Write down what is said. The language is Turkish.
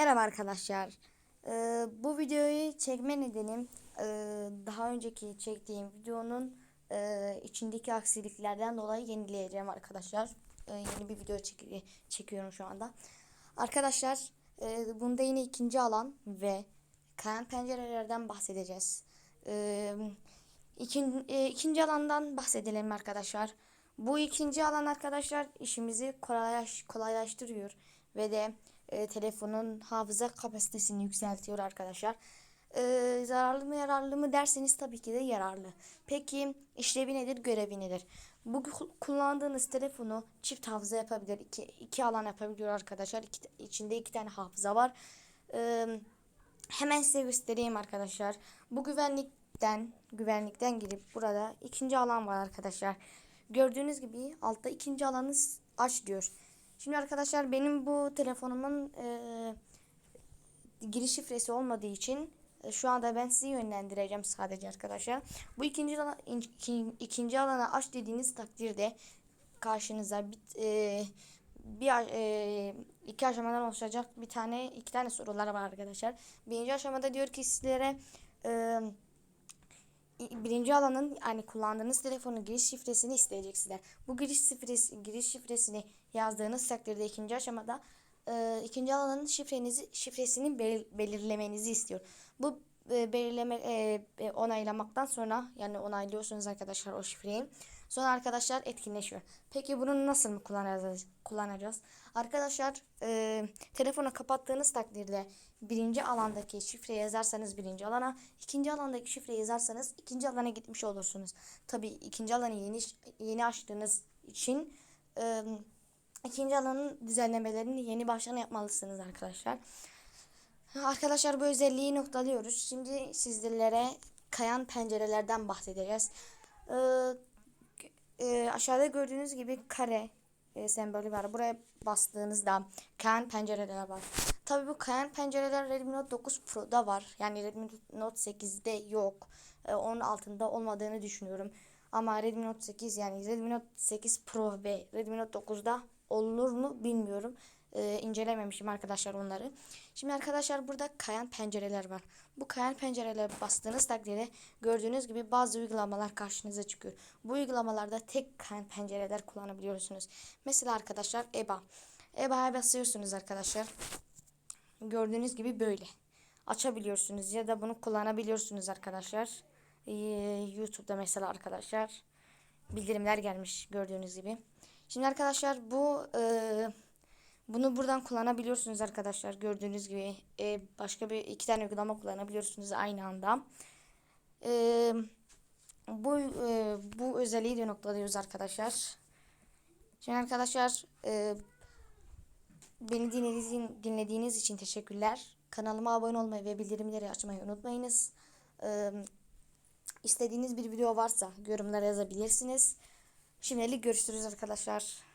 Merhaba arkadaşlar. Ee, bu videoyu çekme nedenim e, daha önceki çektiğim videonun e, içindeki aksiliklerden dolayı yenileyeceğim arkadaşlar. E, yeni bir video çek çekiyorum şu anda. Arkadaşlar e, bunda yine ikinci alan ve kayan pencerelerden bahsedeceğiz. E, ikin, e, ikinci alandan bahsedelim arkadaşlar. Bu ikinci alan arkadaşlar işimizi kolaylaş, kolaylaştırıyor ve de e, telefonun hafıza kapasitesini yükseltiyor arkadaşlar. E, zararlı mı yararlı mı derseniz tabii ki de yararlı. Peki işlevi nedir, görevi nedir? Bu kullandığınız telefonu çift hafıza yapabilir. iki, iki alan yapabiliyor arkadaşlar. İki, içinde iki tane hafıza var. E, hemen size göstereyim arkadaşlar. Bu güvenlikten güvenlikten girip burada ikinci alan var arkadaşlar. Gördüğünüz gibi altta ikinci alanı aç diyor. Şimdi arkadaşlar benim bu telefonumun e, giriş şifresi olmadığı için e, şu anda ben sizi yönlendireceğim sadece arkadaşlar. Bu ikinci alana, iki, ikinci alana aç dediğiniz takdirde karşınıza bir, e, bir e, iki aşamadan oluşacak bir tane iki tane sorular var arkadaşlar. Birinci aşamada diyor ki sizlere e, birinci alanın yani kullandığınız telefonun giriş şifresini isteyecek sizler. Bu giriş şifresi giriş şifresini yazdığınız takdirde ikinci aşamada e, ikinci alanın şifrenizi şifresini belir, belirlemenizi istiyor. Bu e, belirleme e, e, onaylamaktan sonra yani onaylıyorsunuz arkadaşlar o şifreyi. Sonra arkadaşlar etkinleşiyor. Peki bunu nasıl mı kullanacağız? kullanacağız? Arkadaşlar e, telefonu kapattığınız takdirde birinci alandaki şifre yazarsanız birinci alana, ikinci alandaki şifre yazarsanız ikinci alana gitmiş olursunuz. Tabi ikinci alanı yeni yeni açtığınız için e, ikinci alanın düzenlemelerini yeni baştan yapmalısınız arkadaşlar. Arkadaşlar bu özelliği noktalıyoruz. Şimdi sizlere kayan pencerelerden bahsedeceğiz. Ee, e, aşağıda gördüğünüz gibi kare e, sembolü var. Buraya bastığınızda kayan pencereler var. Tabi bu kayan pencereler Redmi Note 9 Pro'da var. Yani Redmi Note 8'de yok. E, onun altında olmadığını düşünüyorum. Ama Redmi Note 8 yani Redmi Note 8 Pro ve Redmi Note 9'da olur mu bilmiyorum. E, incelememişim arkadaşlar onları. Şimdi arkadaşlar burada kayan pencereler var. Bu kayan pencerelere bastığınız takdirde gördüğünüz gibi bazı uygulamalar karşınıza çıkıyor. Bu uygulamalarda tek kayan pencereler kullanabiliyorsunuz. Mesela arkadaşlar EBA. EBA'ya basıyorsunuz arkadaşlar. Gördüğünüz gibi böyle. Açabiliyorsunuz ya da bunu kullanabiliyorsunuz arkadaşlar. Ee, YouTube'da mesela arkadaşlar bildirimler gelmiş gördüğünüz gibi. Şimdi arkadaşlar bu e, bunu buradan kullanabiliyorsunuz arkadaşlar. Gördüğünüz gibi e, başka bir iki tane uygulama kullanabiliyorsunuz aynı anda. E, bu e, bu özelliği de noktalıyoruz arkadaşlar. Şimdi arkadaşlar e, beni dinlediğiniz, dinlediğiniz için teşekkürler. Kanalıma abone olmayı ve bildirimleri açmayı unutmayınız. E, istediğiniz bir video varsa yorumlara yazabilirsiniz. Şimdilik görüşürüz arkadaşlar.